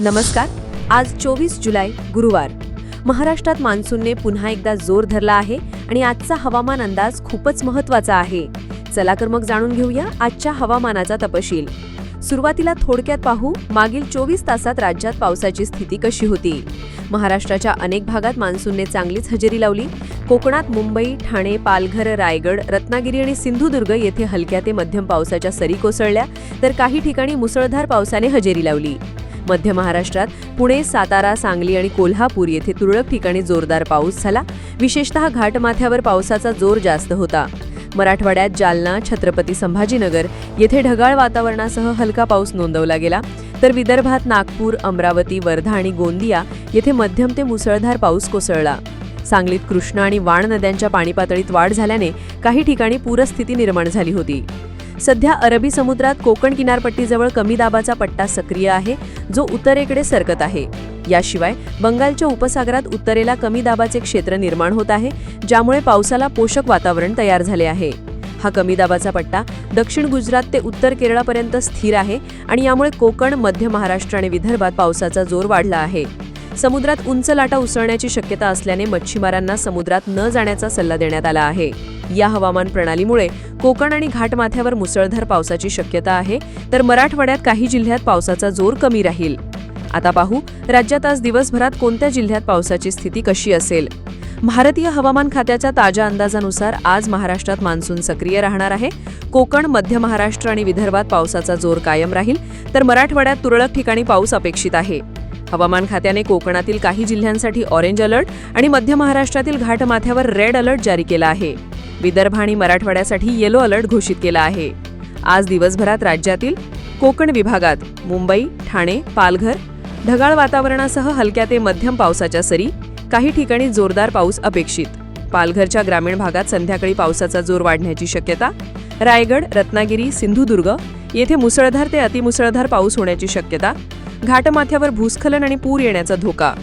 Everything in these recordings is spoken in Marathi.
नमस्कार. आज चोवीस जुलै गुरुवार. महाराष्ट्रात मान्सूनने पुन्हा एकदा जोर धरला आहे आणि आजचा हवामान अंदाज खूपच महत्त्वाचा आहे. चला तर मग जाणून घेऊया आजच्या हवामानाचा तपशील. सुरुवातीला थोडक्यात पाहू मागील चोवीस तासात राज्यात पावसाची स्थिती कशी होती? महाराष्ट्राच्या अनेक भागात मान्सूनने चांगलीच हजेरी लावली. कोकणात मुंबई ठाणे पालघर रायगड रत्नागिरी आणि सिंधुदुर्ग येथे हलक्या ते मध्यम पावसाच्या सरी कोसळल्या तर काही ठिकाणी मुसळधार पावसाने हजेरी लावली. मध्य महाराष्ट्रात पुणे सातारा सांगली आणि कोल्हापूर येथे तुरळक ठिकाणी जोरदार पाऊस झाला. विशेषतः घाटमाथ्यावर पावसाचा जोर जास्त होता. मराठवाड्यात जालना छत्रपती संभाजीनगर येथे ढगाळ वातावरणासह हलका पाऊस नोंदवला गेला. तर विदर्भात नागपूर अमरावती वर्धा आणि गोंदिया येथे मध्यम ते मुसळधार पाऊस कोसळला. सांगलीत कृष्णा आणि वाण नद्यांच्या पाणी पातळीत वाढ झाल्याने काही ठिकाणी पूरस्थिती निर्माण झाली होती. सध्या अरबी समुद्रात कोकण किनारपट्टीजवळ कमी दाबाचा पट्टा सक्रिय आहे जो उत्तरेकडे सरकत आहे. याशिवाय बंगालच्या उपसागरात उत्तरेला कमी दाबाचे क्षेत्र निर्माण होत आहे ज्यामुळे पावसाला पोषक वातावरण तयार झाले आहे. हा कमी दाबाचा पट्टा दक्षिण गुजरात ते उत्तर केरळापर्यंत स्थिर आहे आणि यामुळे कोकण मध्य महाराष्ट्र आणि विदर्भात पावसाचा जोर वाढला आहे. समुद्रात उंच लाटा उसळण्याची शक्यता असल्याने मच्छीमारांना समुद्रात न जाण्याचा सल्ला देण्यात आला आहे. या हवामान प्रणालीमुळे कोकण आणि घाटमाथ्यावर मुसळधार पावसाची शक्यता आहे तर मराठवाड्यात काही जिल्ह्यात पावसाचा जोर कमी राहील. आता पाहू राज्यात आज दिवसभरात कोणत्या जिल्ह्यात पावसाची स्थिती कशी असेल? भारतीय हवामान खात्याच्या ताज्या अंदाजानुसार आज महाराष्ट्रात मान्सून सक्रिय राहणार आहे. कोकण मध्य महाराष्ट्र आणि विदर्भात पावसाचा जोर कायम राहील तर मराठवाड्यात तुरळक ठिकाणी पाऊस अपेक्षित आहे. हवामान खात्याने कोकणातील काही जिल्ह्यांसाठी ऑरेंज अलर्ट आणि मध्य महाराष्ट्रातील घाटमाथ्यावर रेड अलर्ट जारी केला आहे. विदर्भ आणि मराठवाड्यासाठी येलो अलर्ट घोषित केला आहे. आज दिवसभरात राज्यातील कोकण विभागात मुंबई ठाणे पालघर ढगाळ वातावरणासह हलक्या ते मध्यम पावसाच्या सरी काही ठिकाणी जोरदार पाऊस अपेक्षित. पालघरच्या ग्रामीण भागात संध्याकाळी पावसाचा जोर वाढण्याची शक्यता रायगड रत्नागिरी सिंधुदुर्ग येथे मुसळधार ते अतिमुसळधार पाऊस होण्याची शक्यता घाटमाथ्यावर भूस्खलन आणि पूर येण्याचा धोका.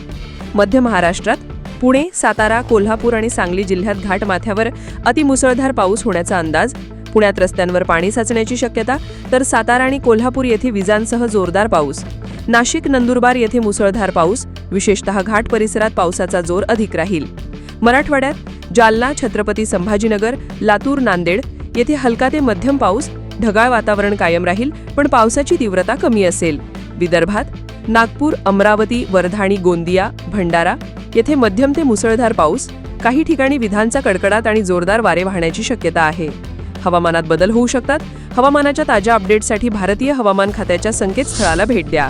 मध्य महाराष्ट्रात पुणे सातारा कोल्हापूर आणि सांगली जिल्ह्यात घाटमाथ्यावर अतिमुसळधार पाऊस होण्याचा अंदाज. पुण्यात रस्त्यांवर पाणी साचण्याची शक्यता तर सातारा आणि कोल्हापूर येथे विजांसह जोरदार पाऊस. नाशिक नंदुरबार येथे मुसळधार पाऊस. विशेषतः घाट परिसरात पावसाचा जोर अधिक राहील. मराठवाड्यात जालना छत्रपती संभाजीनगर लातूर नांदेड येथे हलका ते मध्यम पाऊस. ढगाळ वातावरण कायम राहील पण पावसाची तीव्रता कमी असेल. विदर्भात नागपूर अमरावती वर्धाणी गोंदिया भंडारा येथे मध्यम ते मुसळधार पाऊस काही ठिकाणी विधानचा कडकडाट आणि जोरदार वारे वाहण्याची शक्यता आहे. हवामानात बदल होऊ शकतात. हवामानाच्या ताज्या अपडेट्ससाठी भारतीय हवामान खात्याच्या संकेतस्थळाला भेट द्या.